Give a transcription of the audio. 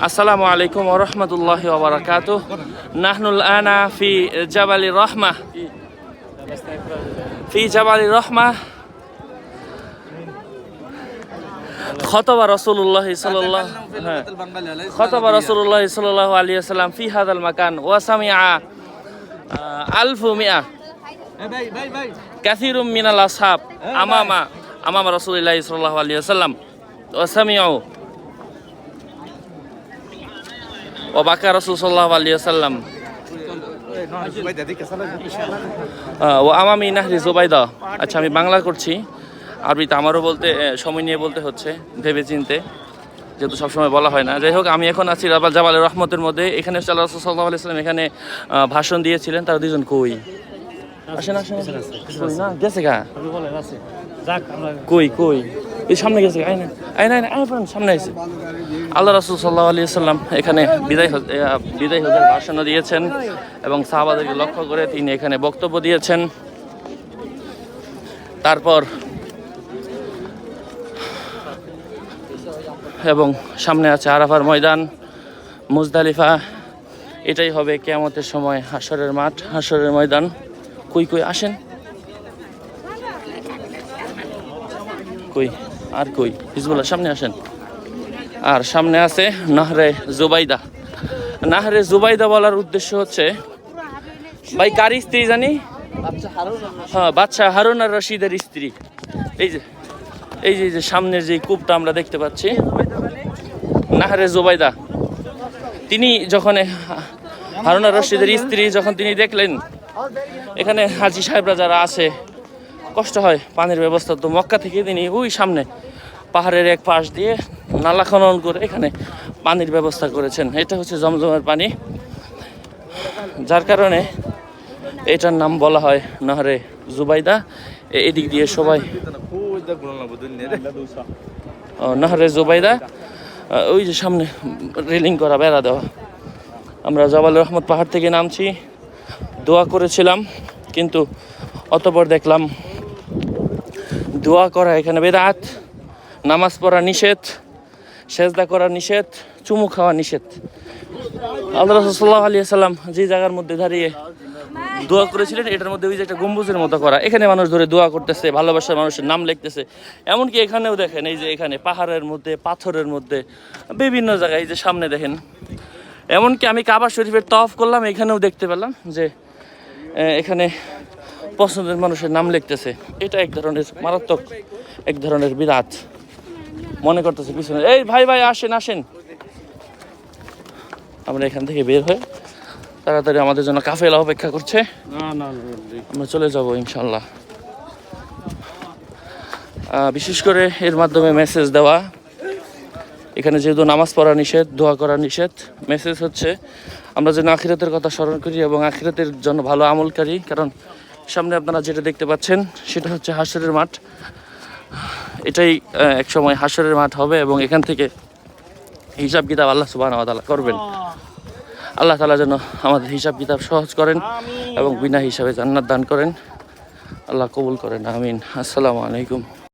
আসসালামু আলাইকুম ওরহমতুল্লাহ ওবরাকাত নাহনুল আনা ফি জাবালি রহমা ফি জাবালি রহমা খতবা রসুল্লাহ সাল্লাহ হ্যাঁ খতবা রসুল্লাহ সাল্লাহ আলিয়া সাল্লাম ফি হাদাল মাকান ওয়াসামিয়া আলফু মিয়া কাসিরুম মিনাল আসহাব আমামা আমামা রসুলিল্লাহ সাল্লাহ আলিয়া সাল্লাম ওয়াসামিয়াও রসুল সাল্লাহ আলিয়া সাল্লাম আহ, ও আমামি নাহরি জুবাইদা আচ্ছা আমি বাংলা করছি। আরবিতে আমারও বলতে সময় নিয়ে বলতে হচ্ছে ভেবে চিনতে যেহেতু সবসময় বলা হয় না। যাই হোক আমি এখন আছি রাবাল জাবালের রহমতের মধ্যে। এখানে সাল্লাহ সাল্লাহ আলাইসাল্লাম এখানে ভাষণ দিয়েছিলেন। তারা দুজন কই? আসেন আসেন। না? গেছে গা? কই কই? এই সামনে গেছে আইনা আইনা আইনা আইনা পড়েন, সামনে আছে আল্লাহ রাসুল সাল্লাহ আলি সাল্লাম এখানে বিদায় বিদায় হজের ভাষণও দিয়েছেন এবং সাহাবাদেরকে লক্ষ্য করে তিনি এখানে বক্তব্য দিয়েছেন। তারপর এবং সামনে আছে আরাফার ময়দান মুজদালিফা। এটাই হবে কেয়ামতের সময় হাসরের মাঠ হাসরের ময়দান। কই কই আসেন। কই? আর কই? হিজবুল্লাহ, সামনে আসেন। আর সামনে আছে নাহরে জুবাইদা। নাহরে জুবাইদা বলার উদ্দেশ্য হচ্ছে, ভাই, কার স্ত্রী জানি? হ্যাঁ বাচ্চা হারুন আর রশিদের স্ত্রী। এই যে এই যে যে সামনের যে কূপটা আমরা দেখতে পাচ্ছি, নাহরে জুবাইদা। তিনি যখন, হারুন আর রশিদের স্ত্রী যখন তিনি দেখলেন, এখানে হাজি সাহেবরা যারা আছে কষ্ট হয়, পানির ব্যবস্থা তো মক্কা থেকে তিনি ওই সামনে পাহাড়ের এক পাশ দিয়ে নালা খনন করে এখানে পানির ব্যবস্থা করেছেন। এটা হচ্ছে জমজমের পানি। যার কারণে এটার নাম বলা হয় নহরে জুবাইদা। এদিক দিয়ে সবাই নহরে জুবাইদা। ওই যে সামনে রেলিং করা, বেড়া দেওয়া। আমরা জবাল রহমত পাহাড় থেকে নামছি। দোয়া করেছিলাম, কিন্তু অতপর দেখলাম দোয়া করা এখানে বেদাত, নামাজ পড়া নিষেধ, সেজদা করা নিষেধ, চুমু খাওয়া নিষেধ। আল্লাহ রসুল্লাহ আলী সাল্লাম যে জায়গার মধ্যে দাঁড়িয়ে দোয়া করেছিলেন, এটার মধ্যে ওই যে একটা গম্বুজের মতো করা। এখানে মানুষ ধরে দোয়া করতেছে, ভালোবাসার মানুষের নাম লিখতেছে। এমনকি এখানেও দেখেন, এই যে এখানে পাহাড়ের মধ্যে, পাথরের মধ্যে, বিভিন্ন জায়গায়, এই যে সামনে দেখেন। এমনকি আমি কাবা শরীফের তফ করলাম, এখানেও দেখতে পেলাম যে এখানে পছন্দের মানুষের নাম লিখতেছে। এটা এক ধরনের মারাত্মক এক ধরনের বিরাট। মনে করতেছে পিছনে এই ভাই ভাই আসেন আসেন। আমরা এখান থেকে বের হয়ে তাড়াতাড়ি আমাদের জন্য কাফেলা অপেক্ষা করছে। আমরা চলে যাব ইনশাল্লাহ বিশেষ করে এর মাধ্যমে মেসেজ দেওয়া। এখানে যেহেতু নামাজ পড়া নিষেধ দোয়া করা নিষেধ মেসেজ হচ্ছে আমরা যেন আখিরাতের কথা স্মরণ করি এবং আখিরাতের জন্য ভালো আমলকারী কারণ সামনে আপনারা যেটা দেখতে পাচ্ছেন সেটা হচ্ছে হাসরের মাঠ। এটাই এক সময় হাসরের মাঠ হবে এবং এখান থেকে হিসাব কিতাব আল্লাহ সুবাহ করবেন। আল্লাহ। তালা যেন আমাদের হিসাব কিতাব সহজ করেন এবং বিনা হিসাবে জান্নাত দান করেন। আল্লাহ কবুল করেন আমিন। আসসালামু আলাইকুম।